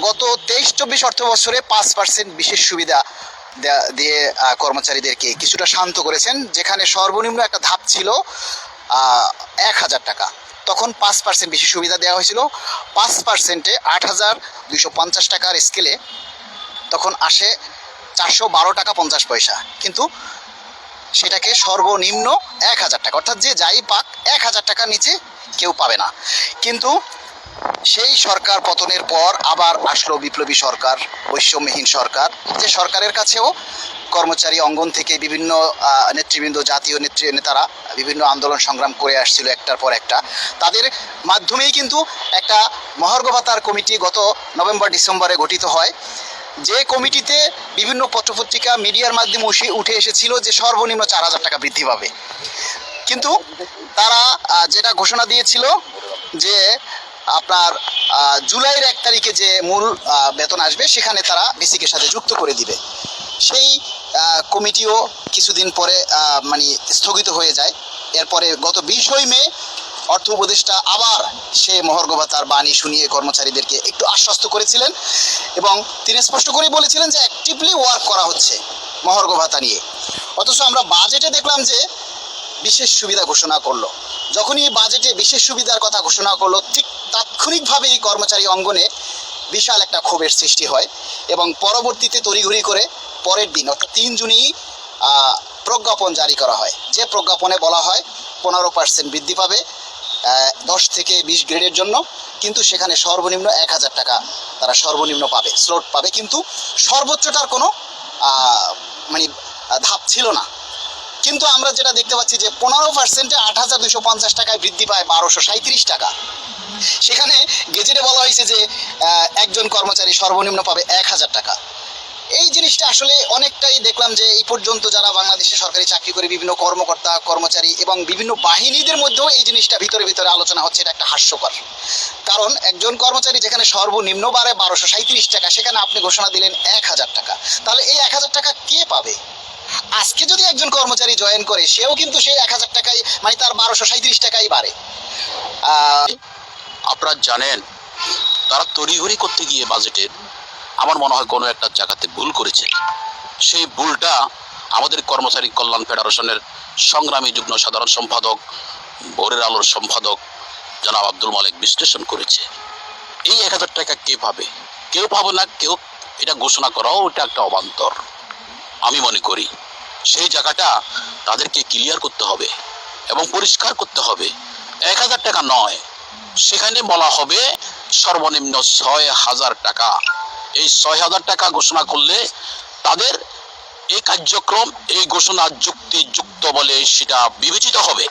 গত তেইশ চব্বিশ অর্থ বছরে পাঁচ পার্সেন্ট বিশেষ সুবিধা দেয়া- কর্মচারীদেরকে কিছুটা শান্ত করেছেন, যেখানে সর্বনিম্ন একটা ধাপ ছিল এক হাজার টাকা। তখন পাঁচ পার্সেন্ট বেশি সুবিধা দেওয়া হয়েছিল। পাঁচ পার্সেন্টে আট হাজার দুইশো পঞ্চাশ টাকার স্কেলে তখন আসে চারশো বারো টাকা পঞ্চাশ পয়সা। কিন্তু সেটাকে সর্বনিম্ন এক হাজার টাকা, অর্থাৎ যে যাই পাক, এক হাজার টাকার নিচে কেউ পাবে না। কিন্তু সেই সরকার পতনের পর আবার আসলো বিপ্লবী সরকার, বৈষম্যহীন সরকার। যে সরকারের কাছেও কর্মচারী অঙ্গন থেকে বিভিন্ন নেতৃবৃন্দ, জাতীয় নেত্রী, নেতারা বিভিন্ন আন্দোলন সংগ্রাম করে আসছিল একটার পর একটা। তাদের মাধ্যমেই কিন্তু একটা মহার্ঘ ভাতার কমিটি গত নভেম্বর, ডিসেম্বরে গঠিত হয়। যে কমিটিতে বিভিন্ন পত্রপত্রিকা, মিডিয়ার মাধ্যমে উঠে এসেছিল যে সর্বনিম্ন চার হাজার টাকা বৃদ্ধি পাবে। কিন্তু তারা যেটা ঘোষণা দিয়েছিল যে আপনার জুলাইয়ের এক তারিখে যে মূল বেতন আসবে, সেখানে তারা বেসিকের সাথে যুক্ত করে দিবে। সেই কমিটিও কিছুদিন পরে মানে স্থগিত হয়ে যায়। এরপরে গত বিশই মে অর্থ উপদেষ্টা আবার সে মহর্ঘ ভাতার বাণী শুনিয়ে কর্মচারীদেরকে একটু আশ্বস্ত করেছিলেন এবং তিনি স্পষ্ট করেই বলেছিলেন যে অ্যাক্টিভলি ওয়ার্ক করা হচ্ছে মহর্ঘ ভাতা নিয়ে। অথচ আমরা বাজেটে দেখলাম যে বিশেষ সুবিধা ঘোষণা করল। যখনই বাজেটে বিশেষ সুবিধার কথা ঘোষণা করল, ঠিক তাৎক্ষণিকভাবেই কর্মচারী অঙ্গনে বিশাল একটা ক্ষোভের সৃষ্টি হয় এবং পরবর্তীতে তড়িঘড়ি করে পরের দিন, অর্থাৎ তিন জুনই প্রজ্ঞাপন জারি করা হয়। যে প্রজ্ঞাপনে বলা হয় পনেরো পার্সেন্ট বৃদ্ধি পাবে দশ থেকে বিশ গ্রেডের জন্য, কিন্তু সেখানে সর্বনিম্ন এক হাজার টাকা তারা সর্বনিম্ন পাবে, স্লোট পাবে। কিন্তু সর্বোচ্চটার কোনো মানে ধাপ ছিল না। কিন্তু আমরা যেটা দেখতে পাচ্ছি যে পনেরো পার্সেন্টে আট হাজার দুশো পঞ্চাশ টাকায় বৃদ্ধি পায় বারোশো সাঁত্রিশ টাকা। সেখানে গেজেটে বলা হয়েছে যে একজন কর্মচারী সর্বনিম্ন পাবে এক হাজার টাকা। এই জিনিসটা আসলে অনেকটাই দেখলাম যে এই পর্যন্ত যারা বাংলাদেশে সরকারি চাকরি করে বিভিন্ন কর্মকর্তা, কর্মচারী এবং বিভিন্ন বাহিনীদের মধ্যেও এই জিনিসটা ভিতরে ভিতরে আলোচনা হচ্ছে, এটা একটা হাস্যকর। কারণ একজন কর্মচারী যেখানে সর্বনিম্ন বারে বারোশো সাঁত্রিশ টাকা, সেখানে আপনি ঘোষণা দিলেন এক হাজার টাকা। তাহলে এই এক হাজার টাকা কে পাবে? আজকে যদি একজন কর্মচারী জয়েন করে, সেও কিন্তু সেই এক হাজার টাকায় মানে তার বারোশো সাঁত্রিশ টাকাই বাড়ে। আপনারা জানেন, তারা তড়িঘড়ি করতে গিয়ে বাজেটের আমার মনে হয় কোনো একটা জায়গাতে ভুল করেছে। সেই ভুলটা আমাদের কর্মচারী কল্যাণ ফেডারেশনের সংগ্রামী যুগ্ম সাধারণ সম্পাদক, ভোরের আলোর সম্পাদক জনাব আব্দুল মালিক বিশ্লেষণ করেছে। এই এক হাজার টাকা কে পাবে? কেউ পাবে না, কেউ এটা ঘোষণা করাও এটা একটা অবান্তর। আমি মনে করি সেই জায়গাটা তাদেরকে ক্লিয়ার করতে হবে এবং পরিষ্কার করতে হবে। এক হাজার টাকা নয় সেখানে বলা হবে সর্বনিম্ন ছয় হাজার টাকা। এই ছয় হাজার টাকা ঘোষণা করলে তাদের এই কার্যক্রম, এই ঘোষণা যুক্তিযুক্ত বলে সেটা বিবেচিত হবে।